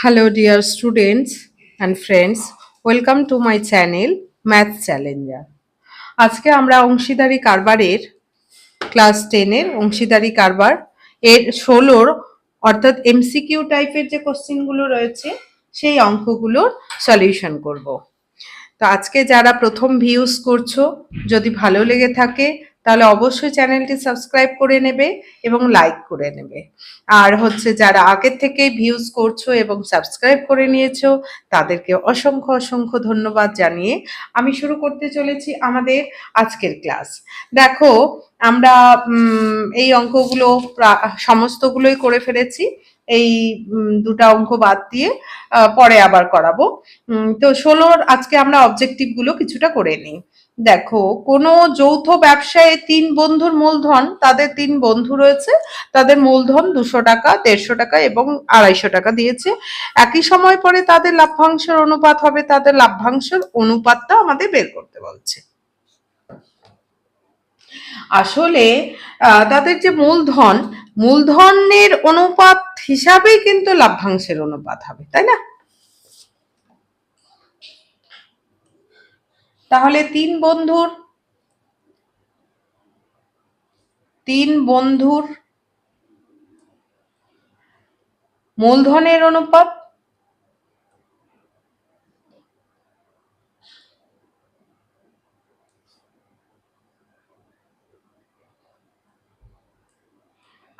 Hello, dear students and friends. Welcome to my channel Math Challenger. আজকে আমরা অংশীদারি কারবারের class টেনের অংশীদারি কারবার এর ষোলোর অর্থাৎ এমসিকিউ টাইপের যে কোশ্চেনগুলো রয়েছে সেই অঙ্কগুলোর সলিউশন করব তো আজকে যারা প্রথম ভিউজ করছ যদি ভালো লেগে থাকে তাহলে অবশ্যই চ্যানেলটি সাবস্ক্রাইব করে নেবে এবং লাইক করে নেবে। আর হচ্ছে যারা আগের থেকে ভিউজ করছ এবং সাবস্ক্রাইব করে নিয়েছো, তাদেরকে অসংখ্য অসংখ্য ধন্যবাদ জানিয়ে আমি শুরু করতে চলেছি আমাদের আজকের ক্লাস। দেখো, আমরা এই অঙ্কগুলো সমস্তগুলোই করে ফেলেছি। এই দুটা অঙ্ক বাদ দিয়ে পরে আবার করাবো। তো ষোলোর আজকে আমরা অবজেক্টিভগুলো কিছুটা করে নিই। দেখো, কোনো যৌথ ব্যবসায়ে তিন বন্ধুর মূলধন, তাদের তিন বন্ধু রয়েছে, তাদের মূলধন দুশো টাকা, দেড়শো টাকা এবং আড়াইশো টাকা দিয়েছে। একই সময় পরে তাদের লাভ্যাংশের অনুপাত হবে, তাদের লাভ্যাংশের অনুপাতটা আমাদের বের করতে বলছে। আসলে তাদের যে মূলধন মূলধনের অনুপাত হিসাবেই কিন্তু লাভ্যাংশের অনুপাত হবে, তাই না? তাহলে তিন বন্ধুর তিন বন্ধুর মূলধনের অনুপাত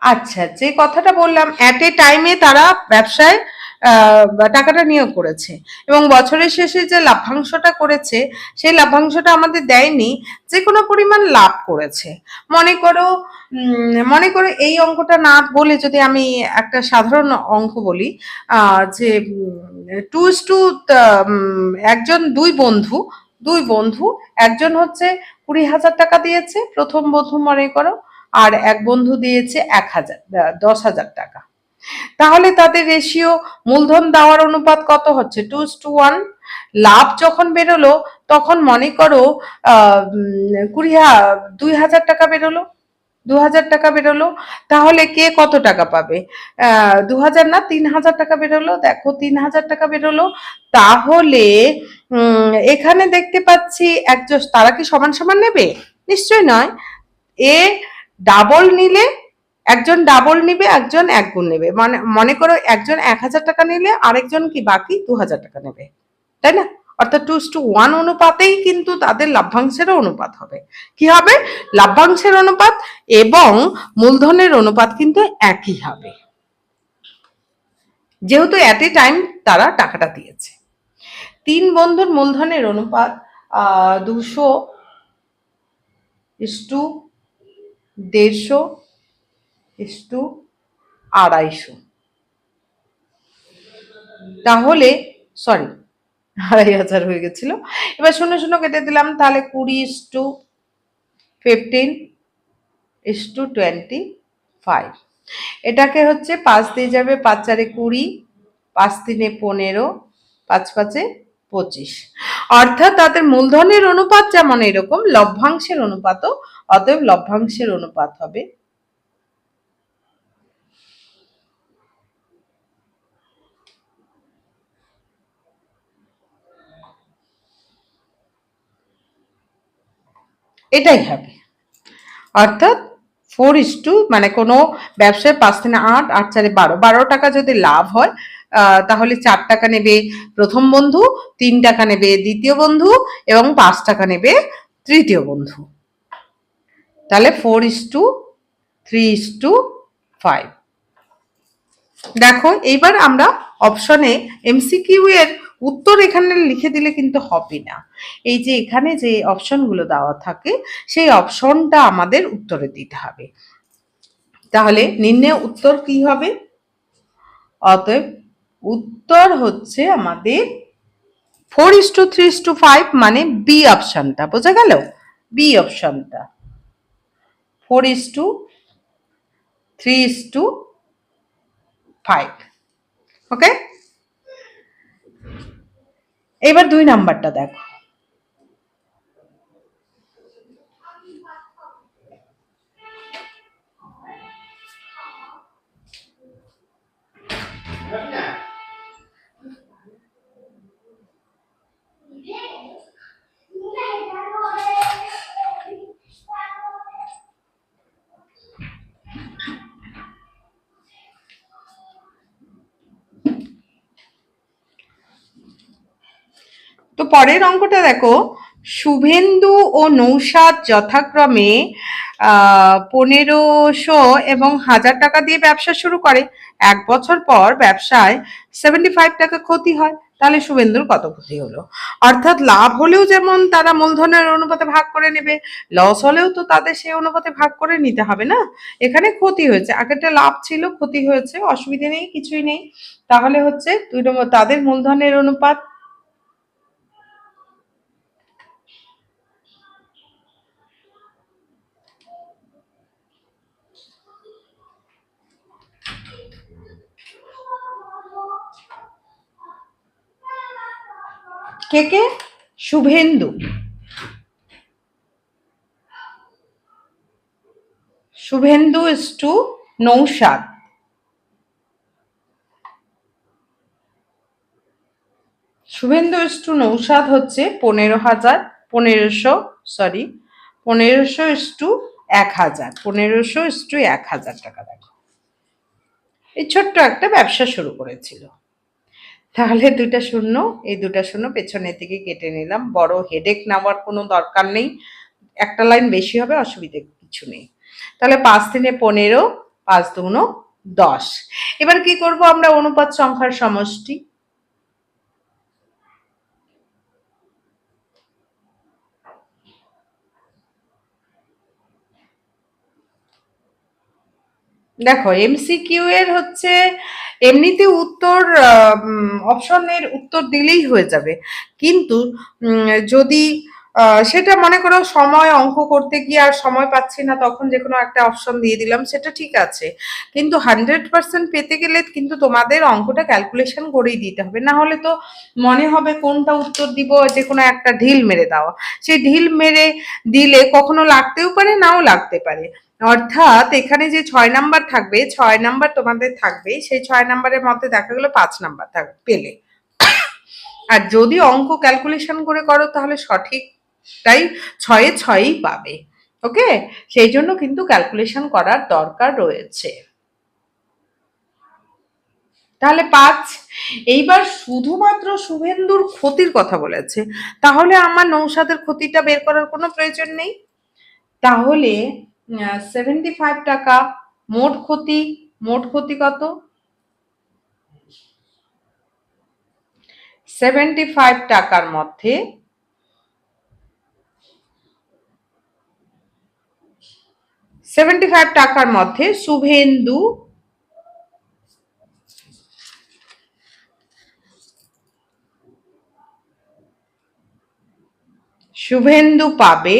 আচ্ছা যে কথাটা বললাম অ্যাট এ টাইমে তারা ব্যবসায় টাকাটা নিয়োগ করেছে। এবং বছরের শেষে যে লাভ্যাংশটা করেছে, সেই লাভ্যাংশটা আমাদের দেয়নি, যে কোনো পরিমাণ লাভ করেছে। মনে করো মনে করো এই অঙ্কটা না বলে যদি আমি একটা সাধারণ অঙ্ক বলি যে টু টু একজন দুই বন্ধু দুই বন্ধু, একজন হচ্ছে কুড়ি হাজার টাকা দিয়েছে, প্রথম বন্ধু মনে করো আর এক বন্ধু দিয়েছে এক হাজার দশ হাজার টাকা। তাহলে তাদের রেশিও মূলধন দেওয়ার অনুপাত কত হচ্ছে? টু টু ওয়ান লাভ যখন বেরোলো, তখন মনে করো কুড়ি দুই হাজার টাকা বেরোলো, দু হাজার টাকা বেরোলো, তাহলে কে কত টাকা পাবে? দু হাজার না, তিন হাজার টাকা বেরোলো, দেখো তিন হাজার টাকা বেরোলো, তাহলে এখানে দেখতে পাচ্ছি একজন তারা কি সমান সমান নেবে? নিশ্চয় নয়। এ ডাবল নিলে, একজন ডাবল নিবে, একজন এক গুণ নেবে। মানে মনে করো একজন এক হাজার টাকা নিলে আরেকজন কি বাকি? দু হাজার টাকা নেবে। তাই না? অর্থাৎ টু টু ওয়ান অনুপাতেই কিন্তু তাদের লাভ্যাংশেরও অনুপাত হবে। কি হবে? লাভ্যাংশের অনুপাত এবং মূলধনের অনুপাত কিন্তু একই হবে। যেহেতু অ্যাট এ টাইম তারা টাকাটা দিয়েছে। তিন বন্ধুর মূলধনের অনুপাত দুশো টু দেড়শো ইস টু আড়াইশো। তাহলে সরি আড়াই হাজার হয়ে গেছিল। এবার শূন্য শূন্য কেটে দিলাম, তাহলে কুড়ি is to fifteen is to twenty five এটাকে হচ্ছে পাঁচ দিয়ে যাবে পাঁচ চারে কুড়ি, পাঁচ তিনে পনেরো, পাঁচ পাঁচে পঁচিশ। অর্থাৎ তাদের মূলধনের অনুপাত যেমন এরকম, লভ্যাংশের অনুপাতও, অতএব লভ্যাংশের অনুপাত হবে। এটাই হবে। অর্থাৎ ফোর ইস টু মানে কোনো ব্যবসায় পাঁচ তিনে আট আট চারে বারো। বারো টাকা যদি লাভ হয় তাহলে চার টাকা নেবে প্রথম বন্ধু, তিন টাকা নেবে দ্বিতীয় বন্ধু, এবং পাঁচ টাকা নেবে তৃতীয় বন্ধু। তাহলে four is to three is to five দেখো, এইবার আমরা অপশনে এমসিকিউ এর উত্তর এখানে লিখে দিলে কিন্তু হবে না। এই যে এখানে যে অপশনগুলো দেওয়া থাকে, সেই অপশনটা আমাদের উত্তরে দিতে হবে। তাহলে নিম্নে উত্তর কি হবে? অতএব উত্তর হচ্ছে আমাদের four is to three is to five মানে বি অপশনটা বোঝা গেল? বি অপশনটা four is to three is to five okay এবার দুই নাম্বারটা দেখো। পরের অঙ্কটা দেখো। শুভেন্দু ও নৌসাদ যথাক্রমে পনেরোশো এবং হাজার টাকা দিয়ে ব্যবসা শুরু করে। এক বছর পর ব্যবসায় সেভেন্টি ফাইভ টাকা ক্ষতি হয়। তাহলে শুভেন্দুর কত ক্ষতি হলো? অর্থাৎ লাভ হলেও যেমন তারা মূলধনের অনুপাতে ভাগ করে নেবে লস হলেও তো তাদের সেই অনুপাতে ভাগ করে নিতে হবে না? এখানে ক্ষতি হয়েছে। আগেরটা লাভ ছিল, ক্ষতি হয়েছে, অসুবিধে নেই, কিছুই নেই। তাহলে হচ্ছে দুই নম্বর, তাদের মূলধনের অনুপাত কে কে? Suvendu. Suvendu is to Naushad Suvendu is to Naushad হচ্ছে পনেরো হাজার, পনেরোশো সরি পনেরোশো ইস টু এক হাজার, পনেরোশো ইস টু এক হাজার টাকা দেখো। এই ছোট্ট একটা ব্যবসা শুরু করেছিল। তাহলে দুটা শূন্য, এই দুটা শূন্য পেছনের দিকে কেটে নিলাম। বড় হেডেক নেওয়ার কোনো দরকার নেই। একটা লাইন বেশি হবে, অসুবিধে কিছু নেই। তাহলে পাঁচ দিনে পনেরো, পাঁচ দুগুণ দশ। এবার কি করব আমরা? অনুপাত সংখ্যার সমষ্টি। দেখো এমসিকিউ এর হচ্ছে এমনিতে উত্তর অপশনের উত্তর দিলেই হয়ে যাবে। কিন্তু যদি সেটা মনে করো সময় অঙ্ক করতে গিয়ে আর সময় পাচ্ছি না, তখন যে কোনো একটা অপশন দিয়ে দিলাম, সেটা ঠিক আছে। কিন্তু হান্ড্রেড পার্সেন্ট পেতে গেলে কিন্তু তোমাদের অঙ্কটা ক্যালকুলেশন করেই দিতে হবে। না হলে তো মনে হবে কোনটা উত্তর দিব, যে কোনো একটা ঢিল মেরে দেওয়া। সেই ঢিল মেরে দিলে কখনো লাগতেও পারে, নাও লাগতে পারে। অর্থাৎ এখানে যে ছয় নাম্বার থাকবে, ছয় নাম্বার তোমাদের থাকবে, সেই ছয় নাম্বারের মধ্যে দেখা গেলো পাঁচ নাম্বার থাকবে পেলে। আর যদি অঙ্ক ক্যালকুলেশন করে করো, তাহলে সঠিকটাই ছয়ে ছয়ই পাবে, ওকে? সেই জন্য কিন্তু ক্যালকুলেশন করার দরকার রয়েছে। তাহলে পাঁচ, এইবার শুধুমাত্র শুভেন্দুর ক্ষতির কথা বলেছে, তাহলে আমার নৌসাদের ক্ষতিটা বের করার কোনো প্রয়োজন নেই? তাহলে সেভেন্টি ফাইভ টাকা, মোট ক্ষতি মোট ক্ষতি কত? সেভেন্টি ফাইভ টাকার মধ্যে সেভেন্টি ফাইভ টাকার মধ্যে শুভেন্দু শুভেন্দু পাবে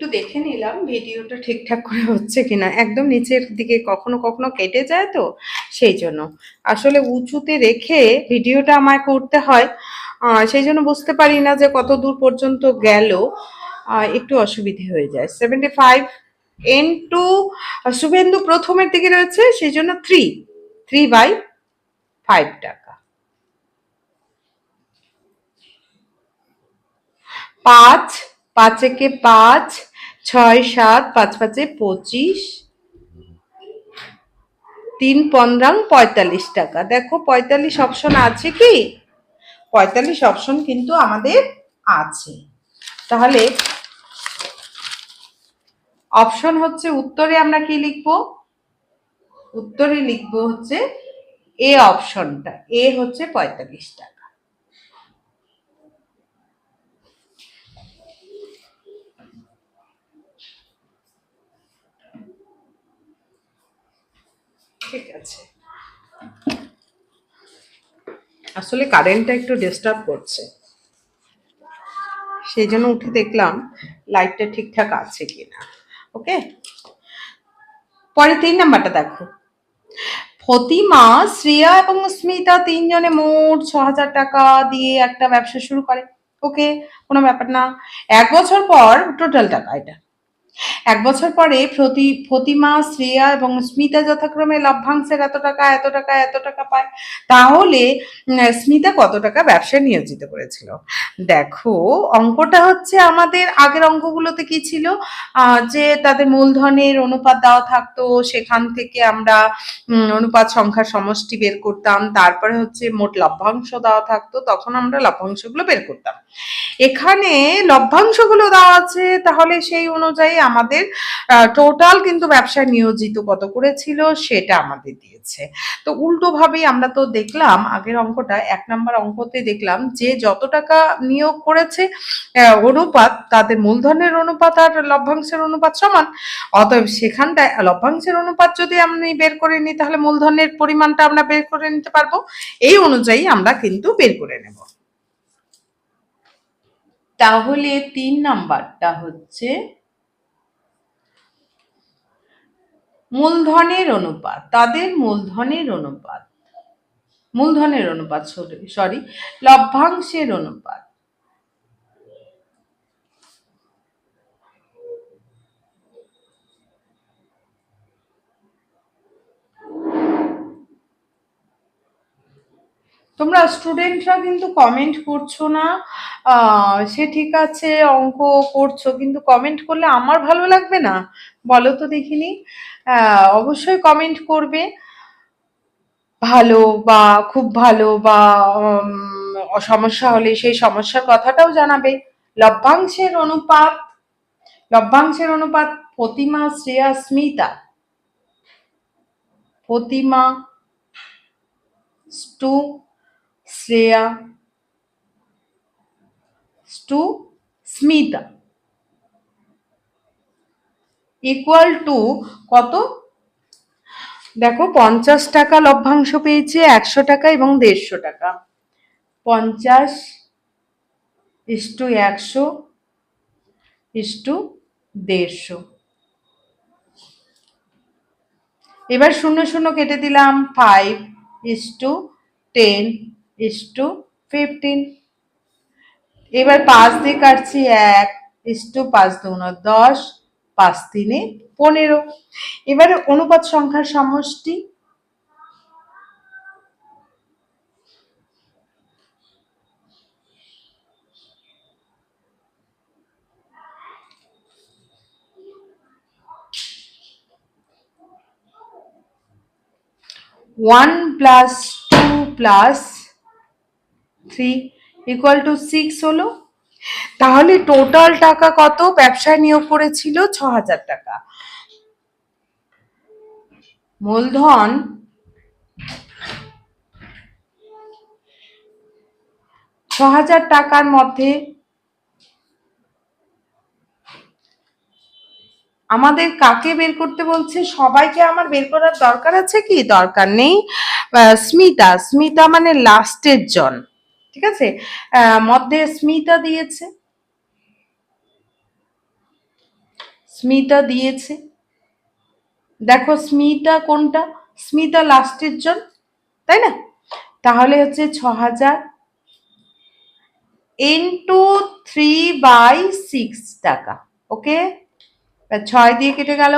একটু দেখে নিলাম ভিডিওটা ঠিকঠাক করে হচ্ছে কিনা। একদম নিচের দিকে কখনো কখনো কেটে যায় তো, সেই জন্য। আসলে উঁচুতে রেখে ভিডিওটা আমায় করতে হয়। সেই জন্য বুঝতে পারি না যে কত দূর পর্যন্ত গেল। একটু অসুবিধে হয়ে যায়। সেভেন্টি ফাইভ এন টু শুভেন্দু প্রথমের দিকে রয়েছে, সেই জন্য থ্রি থ্রি বাই ফাইভ টাকা। পাঁচ পাঁচ একে পাঁচ ছয় সাত পাঁচ পাঁচে পঁচিশ। তিন পনেরাং পঁয়তাল্লিশ টাকা। দেখো পঁয়তাল্লিশ অপশন আছে কি? পঁয়তাল্লিশ অপশন কিন্তু আমাদের আছে। তাহলে অপশন হচ্ছে উত্তরে আমরা কি লিখব? উত্তরে লিখব হচ্ছে এ অপশনটা এ হচ্ছে পঁয়তাল্লিশ টাকা। ঠিক আছে। আসলে কারেন্টটা একটু ডিস্টার্ব করছে। সেই জন্য উঠে দেখলাম লাইটটা ঠিকঠাক আছে কিনা। ওকে পরে তিন নাম্বারটা দেখো। ফতিমা শ্রেয়া এবং স্মিতা তিনজনে মোট ছ হাজার টাকা দিয়ে একটা ব্যবসা শুরু করে। ওকে কোনো ব্যাপার না। এক বছর পর টোটাল টাকা এটা। এক বছর পরে প্রতি, প্রতিমা, শ্রেয়া এবং স্মিতা যথাক্রমে লভ্যাংশের এত টাকা এত টাকা এত টাকা পায়। তাহলে স্মিতা কত টাকা ব্যবসায় নিয়োজিত করেছিল? দেখো, অঙ্কটা হচ্ছে আমাদের আগের অঙ্কগুলোতে কি ছিল? যে তাদের মূলধনের অনুপাত দেওয়া থাকতো, সেখান থেকে আমরা অনুপাত সংখ্যার সমষ্টি বের করতাম, তারপরে হচ্ছে মোট লভ্যাংশ দেওয়া থাকতো, তখন আমরা লভ্যাংশগুলো বের করতাম। এখানে লভ্যাংশগুলো দেওয়া আছে, তাহলে সেই অনুযায়ী আমাদের টোটাল কিন্তু ব্যবসায় নিয়োজিত কত করেছিল সেটা আমাদের দিয়েছে। তো উল্টো ভাবেই আমরা তো দেখলাম, আগের অঙ্কটা, এক নম্বর অঙ্কতে দেখলাম যে যত টাকা নিয়োগ করেছে অনুপাত তাদের মূলধনের অনুপাত আর লভ্যাংশের অনুপাত সমান, অতএব সেখানটায় লভ্যাংশের অনুপাত যদি আমি বের করে নিই, তাহলে মূলধনের পরিমাণটা আমরা বের করে নিতে পারব। এই অনুযায়ী আমরা কিন্তু বের করে নেব। তাহলে তিন নাম্বারটা হচ্ছে মূলধনের অনুপাত তাদের মূলধনের অনুপাত মূলধনের অনুপাত সরি লভ্যাংশের অনুপাত। তোমরা স্টুডেন্টরা কিন্তু কমেন্ট করছ না। সে ঠিক আছে, অঙ্ক করছ, কিন্তু কমেন্ট করলে আমার ভালো লাগবে না? বলো তো দেখিনি। অবশ্যই কমেন্ট করবে। ভালো বা খুব ভালো বা সমস্যা হলে সেই সমস্যার কথাটাও জানাবে। লভ্যাংশের অনুপাত লভ্যাংশের অনুপাত Pratima Shreya Smita. Pratima is to Shreya is to Smita equal to কত? দেখো, পঞ্চাশ টাকা লভ্যাংশ পেয়েছে, একশো টাকা এবং দেড়শো টাকা। পঞ্চাশ ইস্টু একশো ইস্টু দেড়শো। এবার শূন্য শূন্য কেটে দিলাম five is to ten is to fifteen এবার পাঁচ দিয়ে কাটছি এক ইস টু পাঁচ দুগুণ দশ, পাঁচ তিনে পনেরো। এবারে অনুপাত সংখ্যার সমষ্টি। One plus two plus three equal to six হলো। তাহলে টোটাল টাকা কত? ব্যবসায় নিয়োগ করেছিল ছ হাজার টাকা। মূলধন ছ হাজার টাকার মধ্যে আমাদের কাকে বের করতে বলছে? সবাইকে আমার বের করার দরকার আছে কি? দরকার নেই। স্মিতা। স্মিতা মানে লাস্টের জন। ঠিক আছে? মধ্যে স্মিতা দিয়েছে। স্মিতা দিয়েছে। দেখো স্মিতা কোনটা? স্মিতা লাস্টের জন, তাই না? তাহলে হচ্ছে ছ হাজার ইন্টু থ্রি বাই সিক্স টাকা ওকে ছয় দিয়ে কেটে গেল।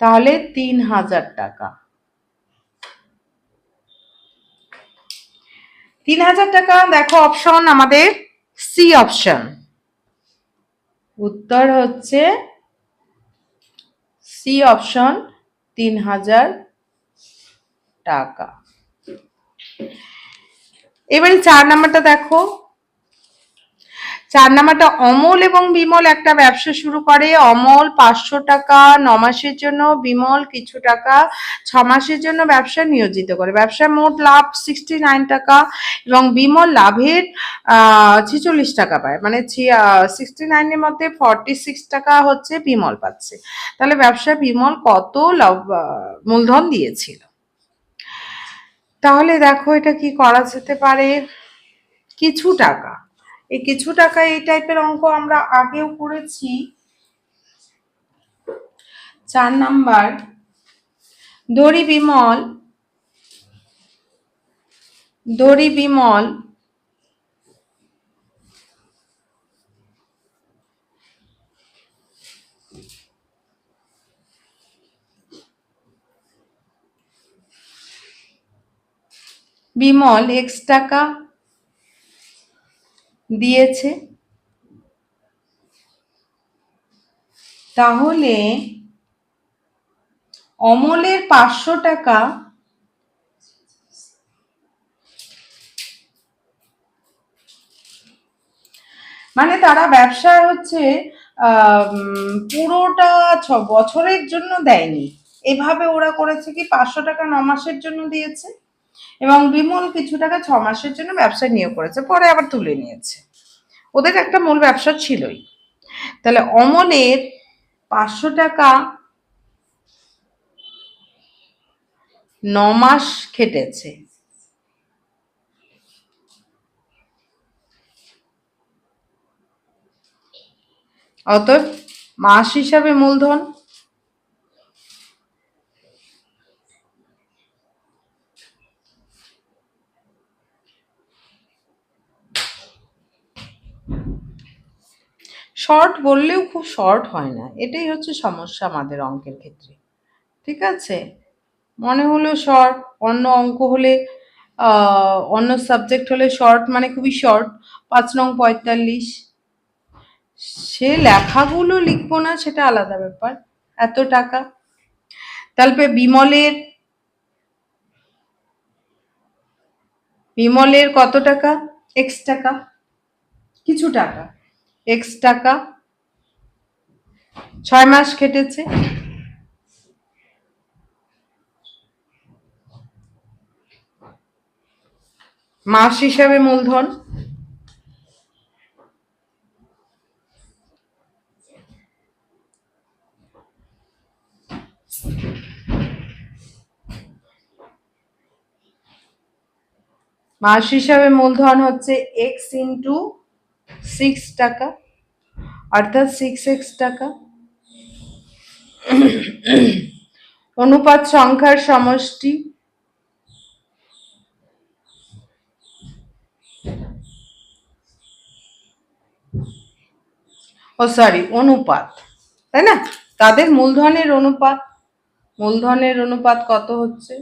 তাহলে তিন হাজার টাকা। তিন হাজার টাকা, দেখো অপশন আমাদের সি অপশন উত্তর হচ্ছে সি অপশন তিন হাজার টাকা। এবারে চার নাম্বারটা দেখো। চার নাম্বারটা অমল এবং বিমল একটা ব্যবসা শুরু করে। অমল পাঁচশো টাকা ন মাসের জন্য, বিমল কিছু টাকা ছ মাসের জন্য ব্যবসা নিয়োজিত করে। ব্যবসায় মোট লাভ সিক্সটি নাইন টাকা এবং বিমল লাভের ছেচল্লিশ টাকা পায়। মানে সিক্সটি নাইনের মধ্যে ফর্টি সিক্স টাকা হচ্ছে বিমল পাচ্ছে। তাহলে ব্যবসা বিমল কত লাভ মূলধন দিয়েছিল? তাহলে দেখো এটা কি করা যেতে পারে। কিছু টাকা। এই কিছু টাকা এই টাইপের অঙ্ক আমরা আগেও করেছি। চার নাম্বার, দড়ি বিমল দড়ি বিমল বিমল এক্স টাকা দিয়েছে। তাহলে অমলের পাঁচশো টাকা মানে তারা ব্যবসায় হচ্ছে পুরোটা ছ বছরের জন্য দেয়নি। এভাবে ওরা করেছে কি পাঁচশো টাকা ন মাসের জন্য দিয়েছে? এবং বিমল কিছু টাকা ছ মাসের জন্য ব্যবসায় নিয়োগ করেছে, পরে আবার তুলে নিয়েছে। ওদের একটা মূল ব্যবসা ছিলই। তাহলে অমলের পাঁচশো টাকা ন মাস খেটেছে। অতএব মাস হিসাবে মূলধন শর্ট বললেও খুব শর্ট হয় না। এটাই হচ্ছে সমস্যা আমাদের অঙ্কের ক্ষেত্রে। ঠিক আছে? মনে হলো শর্ট অন্য অঙ্ক হলে অন্য সাবজেক্ট হলে শর্ট মানে খুবই শর্ট পাঁচ নং পঁয়তাল্লিশ। সে লেখাগুলো লিখব না, সেটা আলাদা ব্যাপার। এত টাকা। তাহলে বিমলের বিমলের কত টাকা? এক্স টাকা। কিছু টাকা। এক্স টাকা। ছয় মাস কেটেছে। মাস হিসাবে মূলধন। মাস হিসাবে মূলধন হচ্ছে এক্স ইন্টু সিক্স টাকা অর্থাৎ সিক্স এক্স টাকা অনুপাত সংখ্যার সমষ্টি ও সরি অনুপাত তাই না? তাদের মূলধনের অনুপাত মূলধনের অনুপাত কত হচ্ছে?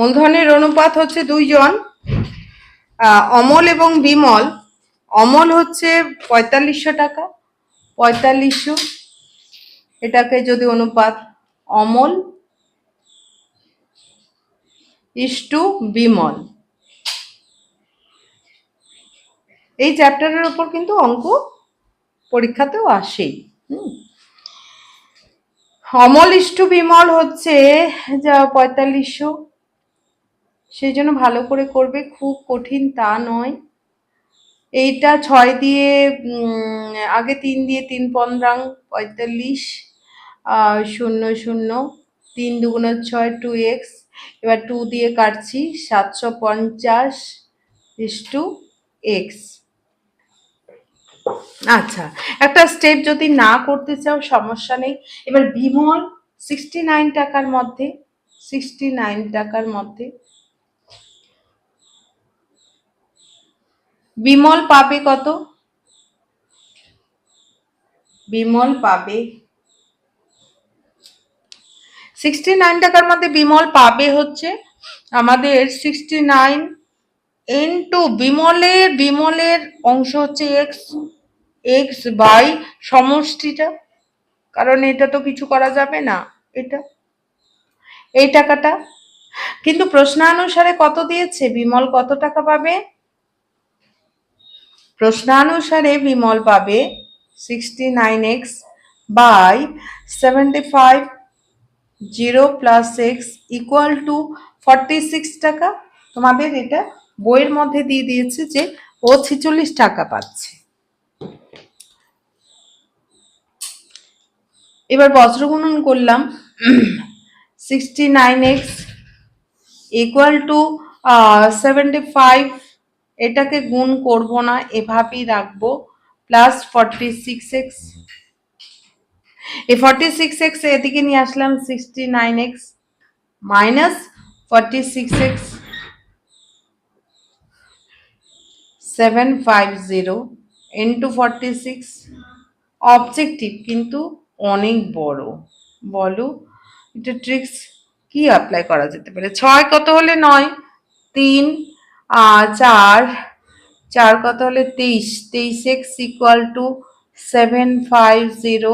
মূলধনের অনুপাত হচ্ছে দুইজন। অমল এবং বিমল। অমল হচ্ছে পঁয়তাল্লিশশো টাকা, পঁয়তাল্লিশশো। এটাকে যদি অনুপাত অমল ইস্টু বিমল। এই চ্যাপ্টারের ওপর কিন্তু অঙ্ক পরীক্ষাতেও আসেই। হুম। অমল ইস্টু বিমল হচ্ছে যা পঁয়তাল্লিশশো। সেই জন্য ভালো করে করবে, খুব কঠিন তা নয়। এইটা ছয় দিয়ে আগে তিন দিয়ে তিন পনেরাং, পঁয়তাল্লিশ শূন্য শূন্য, তিন দুগুণ ছয়, টু এক্স, এবার টু দিয়ে কাটছি, সাতশো পঞ্চাশ ইস টু এক্স আচ্ছা একটা স্টেপ যদি না করতে চাও, সমস্যা নেই। এবার বিমল সিক্সটি নাইন টাকার মধ্যে সিক্সটি নাইন টাকার মধ্যে বিমল পাবে কত? বিমল পাবে। সিক্সটি নাইন টাকার মধ্যে বিমল পাবে হচ্ছে আমাদের সিক্সটি নাইন ইন্টু বিমলের বিমলের অংশ হচ্ছে এক্স এক্স বাই সমষ্টিটা। কারণ এটা তো কিছু করা যাবে না, এটা। এই টাকাটা। কিন্তু প্রশ্নানুসারে কত দিয়েছে? বিমল কত টাকা পাবে? প্রশ্নানুসারে বিমল পাবে sixty nine x by seventy five zero plus x equal to forty six টাকা। তোমাদের এটা বইয়ের মধ্যে দিয়ে দিয়েছে যে ও ছিচল্লিশ টাকা পাচ্ছে। এবার বজ্রগুণন করলাম। Sixty nine x equal to seventy five এটাকে গুণ করব না, এভাবেই রাখব। প্লাস ফর্টি সিক্স এক্স এই ফর্টি সিক্স এক্স এদিকে নিয়ে আসলাম sixty nine x minus forty six x seven five zero into forty six objective কিন্তু অনেক বড়। বলো, এটা ট্রিক্স কি অ্যাপ্লাই করা যেতে পারে? ছয় কত হলে নয়? তিন চার চার কত হলে তেইশ? তেইশ x equal to seven five zero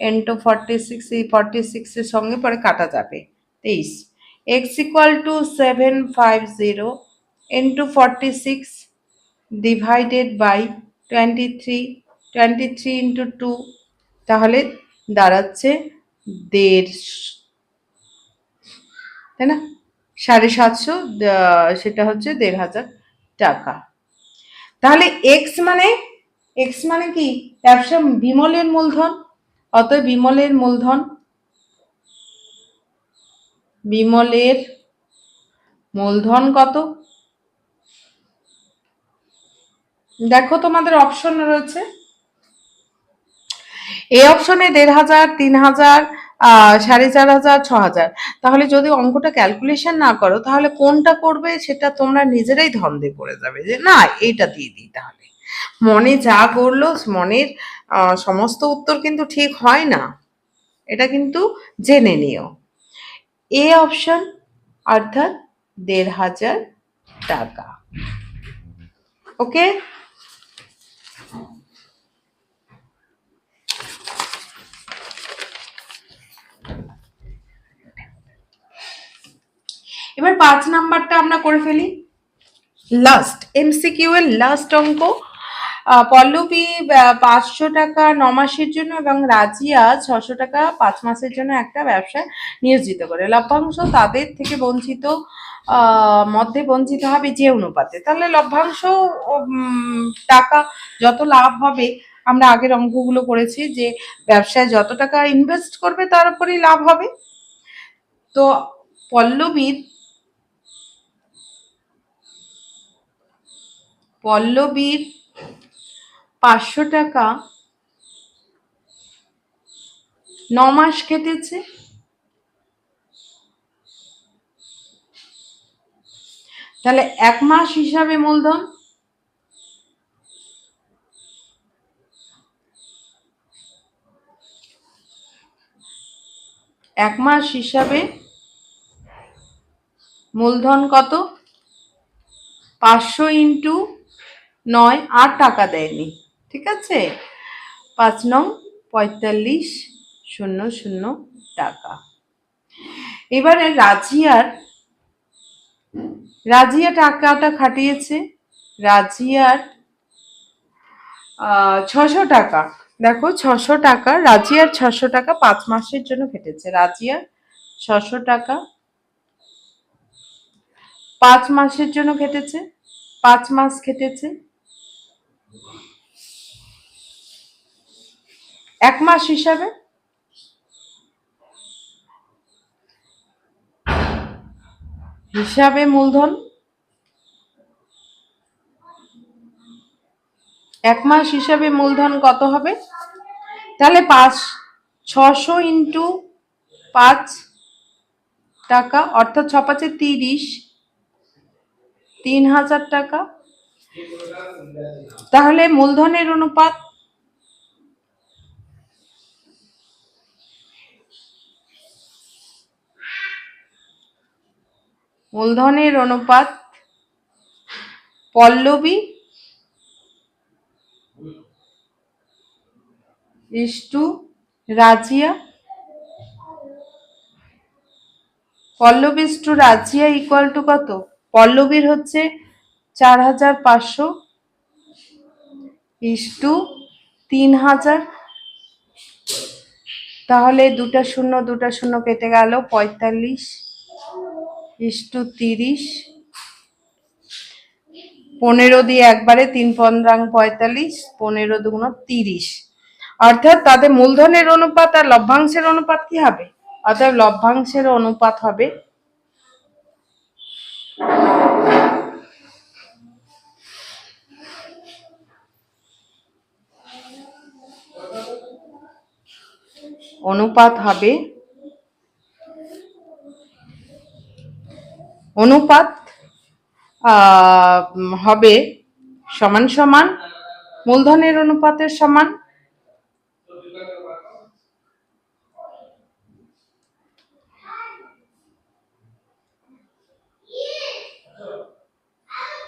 into forty six এই ফর্টি সিক্সের সঙ্গে পরে কাটা যাবে। তেইশ। X equal to seven five zero into forty six divided by twenty three twenty three into two তাহলে দাঁড়াচ্ছে দেড় তাই না? সাড়ে সাতশো সেটা হচ্ছে দেড় হাজার টাকা। তাহলে এক্স মানে এক্স মানে কি? ব্যবসা বিমলের মূলধন। অতএব বিমলের মূলধন বিমলের মূলধন কত? দেখো তোমাদের অপশন রয়েছে। এই অপশনে দেড় হাজার, তিন হাজার সাড়ে চার হাজার, ছ হাজার। তাহলে যদি অঙ্কটা ক্যালকুলেশন না করো, তাহলে কোনটা করবে সেটা তোমরা নিজেরাই ধন্দে পড়ে যাবে যে, না, এইটা দিয়ে দিই তাহলে। মনে যা করল, মনের সমস্ত উত্তর কিন্তু ঠিক হয় না। এটা কিন্তু জেনে নিও। এ অপশন অর্থাৎ দেড় হাজার টাকা। ওকে এবার পাঁচ নাম্বারটা আমরা করে ফেলি। লাস্ট এমসিকিউ এর লাস্ট অঙ্ক। পল্লবী পাঁচশো টাকা ন মাসের জন্য এবং রাজিয়া ছশো টাকা পাঁচ মাসের জন্য একটা ব্যবসায় নিয়োজিত করে। লভ্যাংশ তাদের থেকে বঞ্চিত মধ্যে বঞ্চিত হবে যে অনুপাতে। তাহলে লভ্যাংশ টাকা যত লাভ হবে, আমরা আগের অঙ্কগুলো করেছি যে ব্যবসায় যত টাকা ইনভেস্ট করবে তার উপরেই লাভ হবে। তো পল্লবীর পল্লবীর পাঁচশো টাকা ন মাস কেটেছে। তাহলে এক মাস হিসাবে মূলধন? এক মাস হিসাবে মূলধন কত? পাঁচশো ইন্টু নয় আর টাকা দেয়নি। ঠিক আছে? পাঁচ নং পঁয়তাল্লিশ শূন্য শূন্য টাকা। এবারে রাজিয়ার, রাজিয়া টাকাটা খাটিয়েছে। রাজিয়ার ছশো টাকা। দেখো, ছশো টাকা, রাজিয়ার ছশো টাকা পাঁচ মাসের জন্য খেটেছে। রাজিয়ার ছশো টাকা পাঁচ মাসের জন্য খেটেছে। পাঁচ মাস কেটেছে এক মাস হিসাবে? হিসাবে মূলধন? এক মাস হিসাবে মূলধন কত হবে? তাহলে পাঁচ, ছশো ইন্টু পাঁচ টাকা, অর্থাৎ ছ পাঁচে তিরিশ, তিন হাজার টাকা। তাহলে মূলধনের অনুপাত? মূলধনের অনুপাত Pallavi is to Razia. Pallavi is to Razia equal to কত? পল্লবীর হচ্ছে চার হাজার পাঁচশো ইস্টু তিন হাজার তাহলে দুটা শূন্য দুটা শূন্য কেটে গেল পঁয়তাল্লিশ ইস্টু তিরিশ। পনেরো দিয়ে একবারে তিন পনেরাং পঁয়তাল্লিশ, পনেরো দুগুণ তিরিশ। অর্থাৎ তাদের মূলধনের অনুপাত আর লভ্যাংশের অনুপাত কি হবে? অর্থাৎ লভ্যাংশের অনুপাত হবে অনুপাত হবে অনুপাত হবে সমান সমান, মূলধনের অনুপাতের সমান,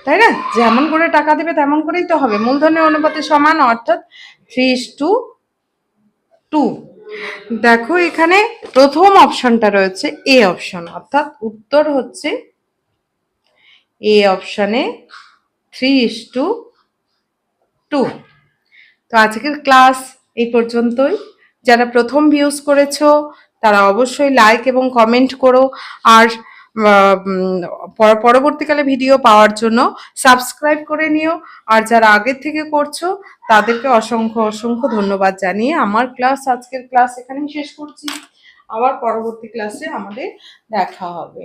তাই না? যেমন করে টাকা দেবে তেমন করেই তো হবে। মূলধনের অনুপাতে সমান অর্থাৎ থ্রি টু টু। দেখো, এখানে প্রথম অপশনটা রয়েছে এ অপশন অর্থাৎ উত্তর হচ্ছে এ অপশনে থ্রি ইস টু টু তো আজকের ক্লাস এই পর্যন্তই। যারা প্রথম ভিউজ করেছ, তারা অবশ্যই লাইক এবং কমেন্ট করো। আর পরবর্তীকালে ভিডিও পাওয়ার জন্য সাবস্ক্রাইব করে নিও। আর যারা আগের থেকে করছ, তাদেরকে অসংখ্য অসংখ্য ধন্যবাদ জানিয়ে আমার ক্লাস আজকের ক্লাস এখানেই শেষ করছি। আবার পরবর্তী ক্লাসে আমাদের দেখা হবে।